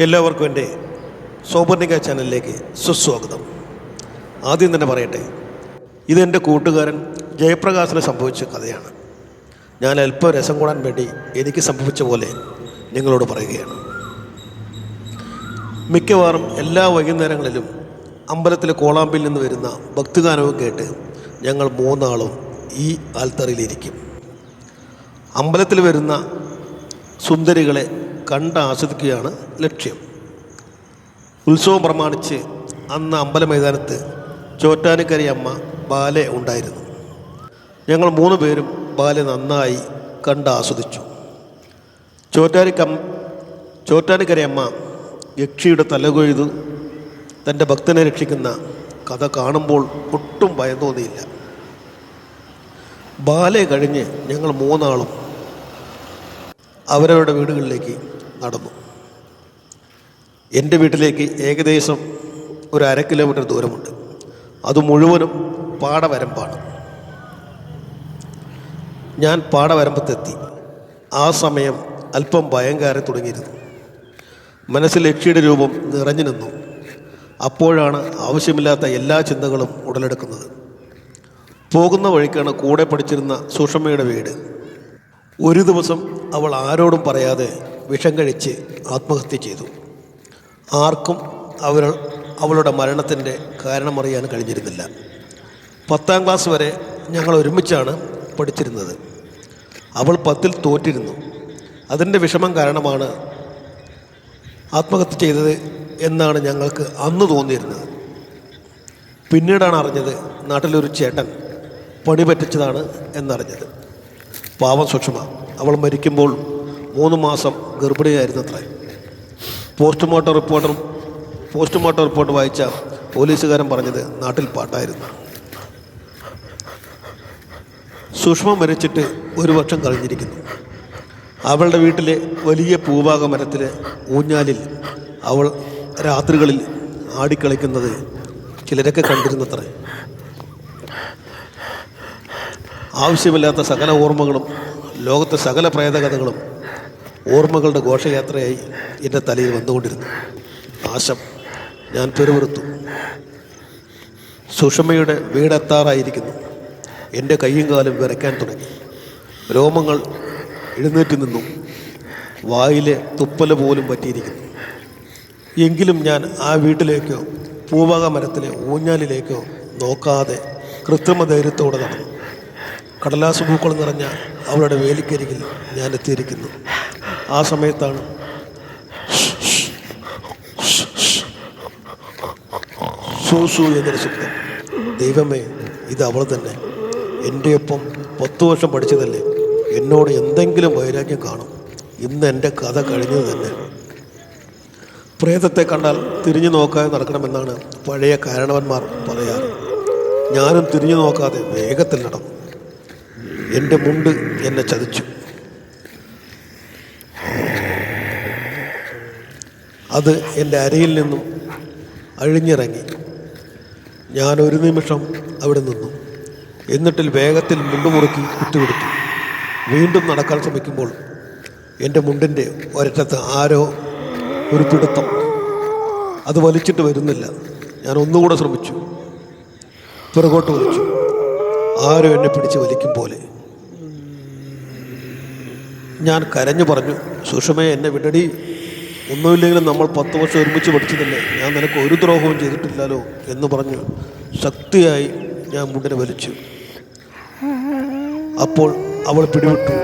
എല്ലാവർക്കും എന്റെ സൗപർണിക ചാനലിലേക്ക് സുസ്വാഗതം. ആദ്യം തന്നെ പറയട്ടെ ഇതെന്റെ കൂട്ടുകാരൻ ജയപ്രകാശിന് സംഭവിച്ച കഥയാണ്. ഞാൻ അല്പം രസം കൂടാൻ വേണ്ടി എനിക്ക് സംഭവിച്ച പോലെ നിങ്ങളോട് പറയുകയാണ്. മിക്കവാറും എല്ലാ വൈകുന്നേരങ്ങളിലും അമ്പലത്തിലെ കോളാമ്പിൽ നിന്ന് വരുന്ന ഭക്തിഗാനവും കേട്ട് ഞങ്ങൾ മൂന്നാളും ഈ ആൽത്തറയിലിരിക്കും. അമ്പലത്തിൽ വരുന്ന സുന്ദരികളെ കണ്ട് ആസ്വദിക്കുകയാണ് ലക്ഷ്യം. ഉത്സവം പ്രമാണിച്ച് അന്ന് അമ്പല മൈതാനത്ത് ചോറ്റാനിക്കരി അമ്മ ബാലെ ഉണ്ടായിരുന്നു. ഞങ്ങൾ മൂന്ന് പേരും ബാലെ നന്നായി കണ്ട് ആസ്വദിച്ചു. ചോറ്റാനിക്കം ചോറ്റാനിക്കരി അമ്മ യക്ഷിയുടെ തലകൊയ്തു തന്റെ ഭക്തനെ രക്ഷിക്കുന്ന കഥ കാണുമ്പോൾ ഒട്ടും ഭയം തോന്നിയില്ല. ബാലെ കഴിഞ്ഞ് ഞങ്ങൾ മൂന്നാളും അവരവരുടെ വീടുകളിലേക്ക് നടന്നു. എന്റെ വീട്ടിലേക്ക് ഏകദേശം ഒരു അര കിലോമീറ്റർ ദൂരമുണ്ട്. അത് മുഴുവനും പാടവരമ്പാണ്. ഞാൻ പാടവരമ്പത്തെത്തി. ആ സമയം അല്പം ഭയം കയറി തുടങ്ങിയിരുന്നു. മനസ്സിൽ ലക്ഷ്യയുടെ രൂപം നിറഞ്ഞു നിന്നു. അപ്പോഴാണ് ആവശ്യമില്ലാത്ത എല്ലാ ചിന്തകളും ഉടലെടുക്കുന്നത്. പോകുന്ന വഴിക്കാണ് കൂടെ പഠിച്ചിരുന്ന സുഷമയുടെ വീട്. ഒരു ദിവസം അവൾ ആരോടും പറയാതെ വിഷം കഴിച്ച് ആത്മഹത്യ ചെയ്തു. ആർക്കും അവൾ അവളുടെ മരണത്തിന്റെ കാരണമറിയാൻ കഴിഞ്ഞിരുന്നില്ല. പത്താം ക്ലാസ് വരെ ഞങ്ങൾ ഒരുമിച്ചാണ് പഠിച്ചിരുന്നത്. അവൾ പത്തിൽ തോറ്റിരുന്നു. അതിന്റെ വിഷമം കാരണമാണ് ആത്മഹത്യ ചെയ്തത് എന്നാണ് ഞങ്ങൾക്ക് അന്ന് തോന്നിയിരുന്നത്. പിന്നീടാണ് അറിഞ്ഞത് നാട്ടിലൊരു ചേട്ടൻ പണി പറ്റിച്ചതാണ് എന്നറിഞ്ഞത്. പാവം സൂക്ഷ്മ അവൾ മരിക്കുമ്പോൾ മൂന്ന് മാസം ഗർഭിണിയായിരുന്നു അത്ര പോസ്റ്റ്മോർട്ടം റിപ്പോർട്ടർ പോസ്റ്റ്മോർട്ടം റിപ്പോർട്ട് വായിച്ച പോലീസുകാരൻ പറഞ്ഞത് നാട്ടിൽ പാട്ടായിരുന്നു. സുഷമ മരിച്ചിട്ട് ഒരു വർഷം കഴിഞ്ഞിരിക്കുന്നു. അവളുടെ വീട്ടിലെ വലിയ പൂവാക മരത്തിലെ ഊഞ്ഞാലിൽ അവൾ രാത്രികളിൽ ആടിക്കളിക്കുന്നത് ചിലരൊക്കെ കണ്ടിരുന്നത്രേ. ആവശ്യമില്ലാത്ത സകല ഓർമ്മകളും ലോകത്തെ സകല പ്രേതകഥകളും ഓർമ്മകളുടെ ഘോഷയാത്രയായി എന്റെ തലയിൽ വന്നുകൊണ്ടിരുന്നു. നാശം ഞാൻ പെരുവരുത്തു സുഷമയുടെ വീടെത്താറായിരിക്കുന്നു. എന്റെ കൈയും കാലും വിറയ്ക്കാൻ തുടങ്ങി. രോമങ്ങൾ എഴുന്നേറ്റ് നിന്നു. വായിലെ തുപ്പല പോലും പറ്റിയിരിക്കുന്നു. എങ്കിലും ഞാൻ ആ വീട്ടിലേക്കോ പൂവക മരത്തിലെ ഊഞ്ഞാലിലേക്കോ നോക്കാതെ കൃത്രിമ ധൈര്യത്തോടെ നടന്നു. കടലാസ് പൂക്കൾ നിറഞ്ഞ അവളുടെ വേലിക്കരികിൽ ഞാൻ എത്തിയിരിക്കുന്നു. ആ സമയത്താണ് സൂസു എന്നൊരു ശബ്ദം. ദൈവമേ ഇത് അവൾ തന്നെ. എന്റെ ഒപ്പം പത്തു വർഷം പഠിച്ചതല്ലേ? എന്നോട് എന്തെങ്കിലും വൈരാഗ്യം കാണും. ഇന്ന് എന്റെ കഥ കഴിഞ്ഞത് തന്നെ. പ്രേതത്തെ കണ്ടാൽ തിരിഞ്ഞു നോക്കാതെ നടക്കണമെന്നാണ് പഴയ കാരണവന്മാർ പറയാറ്. ഞാനും തിരിഞ്ഞു നോക്കാതെ വേഗത്തിൽ നടന്നു എന്റെ മുണ്ട് എന്നെ ചതിച്ചു. അത് എന്റെ അരയിൽ നിന്നും അഴിഞ്ഞിറങ്ങി. ഞാൻ ഒരു നിമിഷം അവിടെ നിന്നു. എന്നിട്ടിൽ വേഗത്തിൽ മുണ്ടുമുറുക്കി കുത്തിവിടുത്തു വീണ്ടും നടക്കാൻ ശ്രമിക്കുമ്പോൾ എന്റെ മുണ്ടിന്റെ ഒരറ്റത്ത് ആരോ ഒരു പിടുത്തം. അത് വലിച്ചിട്ട് വരുന്നില്ല. ഞാൻ ഒന്നുകൂടെ ശ്രമിച്ചു. പിറകോട്ട് വലിച്ചു. ആരോ എന്നെ പിടിച്ച് വലിക്കും പോലെ. ഞാൻ കരഞ്ഞു പറഞ്ഞു സുഷമയെ എന്നെ വിടടി. ഒന്നുമില്ലെങ്കിലും നമ്മൾ പത്ത് വർഷം ഒരുമിച്ച് പഠിച്ചതല്ലേ ഞാൻ നിനക്ക് ഒരു ദ്രോഹവും ചെയ്തിട്ടില്ലല്ലോ എന്ന് പറഞ്ഞു ശക്തിയായി ഞാൻ മുണ്ടിനെ വലിച്ചു. അപ്പോൾ അവൾ പിടിവിട്ടു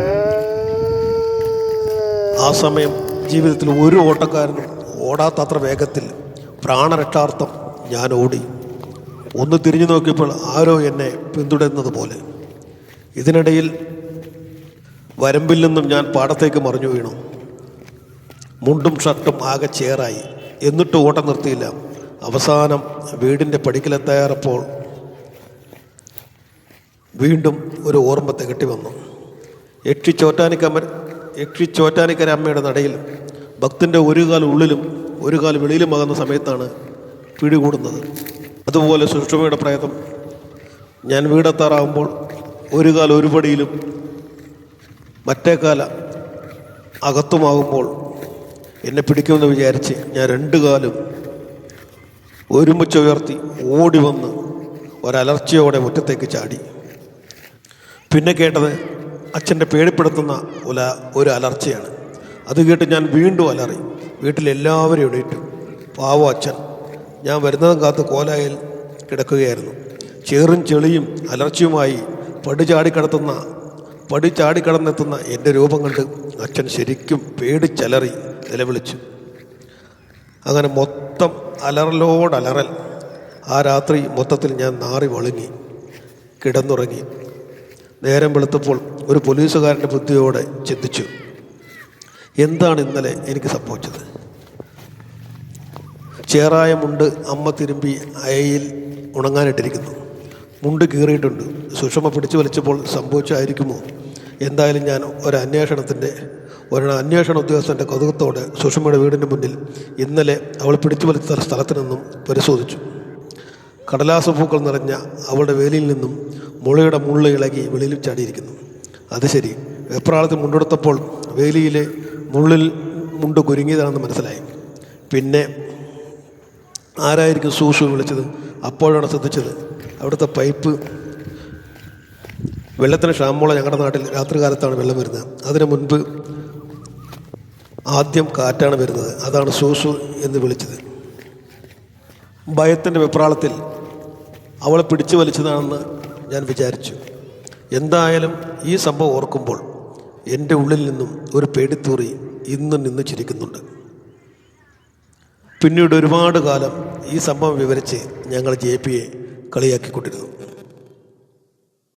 ആ സമയം ജീവിതത്തിൽ ഒരു ഓട്ടക്കാരനും ഓടാത്തത്ര വേഗത്തിൽ പ്രാണരക്ഷാർത്ഥം ഞാൻ ഓടി. ഒന്ന് തിരിഞ്ഞു നോക്കിയപ്പോൾ ആരോ എന്നെ പിന്തുടരുന്നത് പോലെ. ഇതിനിടയിൽ വരമ്പിൽ നിന്നും ഞാൻ പാടത്തേക്ക് മറിഞ്ഞു വീണു. മുണ്ടും ഷർട്ടും ആകെ ചേറായി. എന്നിട്ട് ഓട്ടം നിർത്തിയില്ല. അവസാനം വീടിന്റെ പടിക്കലെത്താറപ്പോൾ വീണ്ടും ഒരു ഓർമ്മ തികട്ടി വന്നു. യക്ഷി ചോറ്റാനിക്കമ്മ യക്ഷി ചോറ്റാനിക്കര അമ്മയുടെ നടയിൽ ഭക്തന്റെ ഒരു കാൽ ഉള്ളിലും ഒരു കാൽ വെളിയിലുമാകുന്ന സമയത്താണ് പിടികൂടുന്നത്. അതുപോലെ സുഷമയുടെ പ്രേതം ഞാൻ വീടെത്താറാകുമ്പോൾ ഒരു കാൽ ഒരു പടിയിലും മറ്റേ കാല അകത്തുമാകുമ്പോൾ എന്നെ പിടിക്കുമെന്ന് വിചാരിച്ച് ഞാൻ രണ്ടു കാലും ഒരുമിച്ച് ഉയർത്തി ഓടി വന്ന് ഒരലർച്ചയോടെ മുറ്റത്തേക്ക് ചാടി. പിന്നെ കേട്ടത് അച്ഛന്റെ പേടിപ്പെടുത്തുന്ന ഒല ഒരു അലർച്ചയാണ്. അത് കേട്ട് ഞാൻ വീണ്ടും അലറി. വീട്ടിലെല്ലാവരും എണീറ്റു. പാവോ അച്ഛൻ. ഞാൻ വരുന്നതും കാത്ത് കോലായിൽ കിടക്കുകയായിരുന്നു. ചേറും ചെളിയും അലർച്ചയുമായി പടി ചാടിക്കടത്തുന്ന പടി ചാടിക്കടന്നെത്തുന്ന എന്റെ രൂപം കണ്ട് അച്ഛൻ ശരിക്കും പേടിച്ചലറി നിലവിളിച്ചു. അങ്ങനെ മൊത്തം അലറലോടലറൽ ആ രാത്രി മൊത്തത്തിൽ ഞാൻ നാറി വളുങ്ങി കിടന്നുറങ്ങി. നേരം വെളുത്തപ്പോൾ ഒരു പോലീസുകാരന്റെ ബുദ്ധിയോടെ ചിന്തിച്ചു എന്താണ് ഇന്നലെ എനിക്ക് സംഭവിച്ചത്? ചേറായ മുണ്ട് അമ്മ തിരുമ്പി അയയിൽ ഉണങ്ങാനിട്ടിരിക്കുന്നു. മുണ്ട് കീറിയിട്ടുണ്ട്. സുഷമ പിടിച്ചു വലിച്ചപ്പോൾ സംഭവിച്ചായിരിക്കുമോ? എന്തായാലും ഞാൻ ഒരു അന്വേഷണത്തിന്റെ ഒരു അന്വേഷണ ഉദ്യോഗസ്ഥന്റെ കൗതുകത്തോടെ സുഷമയുടെ വീടിന്റെ മുന്നിൽ ഇന്നലെ അവൾ പിടിച്ചു വലിച്ച സ്ഥലത്തു നിന്നും പരിശോധിച്ചു. കടലാസ പൂക്കൾ നിറഞ്ഞ അവളുടെ വേലിയിൽ നിന്നും മുളയുടെ മുള്ള ഇളകി വെളിയിൽ ചാടിയിരിക്കുന്നു. അത് ശരി വെപ്രാളത്തിൽ മുണ്ടെടുത്തപ്പോൾ വേലിയിലെ മുള്ളിൽ മുണ്ട് കുരുങ്ങിയതാണെന്ന് മനസ്സിലായി. പിന്നെ ആരായിരിക്കും സൂസു വിളിച്ചത്? അപ്പോഴാണ് ശ്രദ്ധിച്ചത്. അവിടുത്തെ പൈപ്പ് വെള്ളത്തിന് ക്ഷാമമുള്ള ഞങ്ങളുടെ നാട്ടിൽ രാത്രി കാലത്താണ് വെള്ളം വരുന്നത്. അതിനു മുൻപ് ആദ്യം കാറ്റാണ് വരുന്നത്. അതാണ് സൂസു എന്ന് വിളിച്ചത്. ഭയത്തിന്റെ വെപ്രാളത്തിൽ അവളെ പിടിച്ചു വലിച്ചതാണെന്ന് ഞാൻ വിചാരിച്ചു. എന്തായാലും ഈ സംഭവം ഓർക്കുമ്പോൾ എന്റെ ഉള്ളിൽ നിന്നും ഒരു പേടിത്തൂറി ഇന്നും നിന്ന് ചിരിക്കുന്നുണ്ട്. പിന്നീട് ഒരുപാട് കാലം ഈ സംഭവം വിവരിച്ച് ഞങ്ങൾ ജെ പിയെ കളിയാക്കിക്കൊണ്ടിരുന്നു.